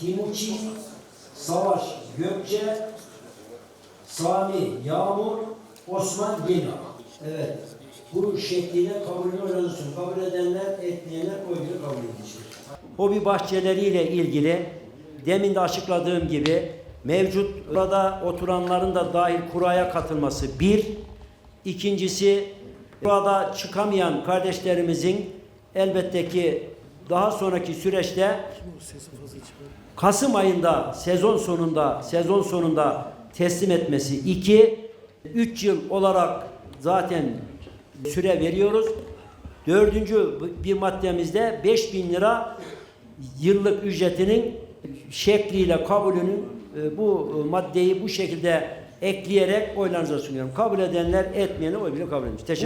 Timuçin, Savaş Gökçe, Sami Yağmur, Osman Yena. Evet. Bu şekliyle kabulünü oylansın. Kabul edenler, etmeyenler oy bile kabul edilecek. Hobi bahçeleriyle ilgili demin de açıkladığım gibi mevcut burada oturanların da dahil kuraya katılması bir. İkincisi burada çıkamayan kardeşlerimizin elbette ki daha sonraki süreçte Kasım ayında sezon sonunda sezon sonunda teslim etmesi iki, üç yıl olarak zaten süre veriyoruz. Dördüncü bir maddemizde 5000 lira yıllık ücretinin şekliyle kabulünün e, bu e, maddeyi bu şekilde ekleyerek oylarınıza sunuyorum. Kabul edenler etmeyenler oy bile kabul edilmiş. Teşekkür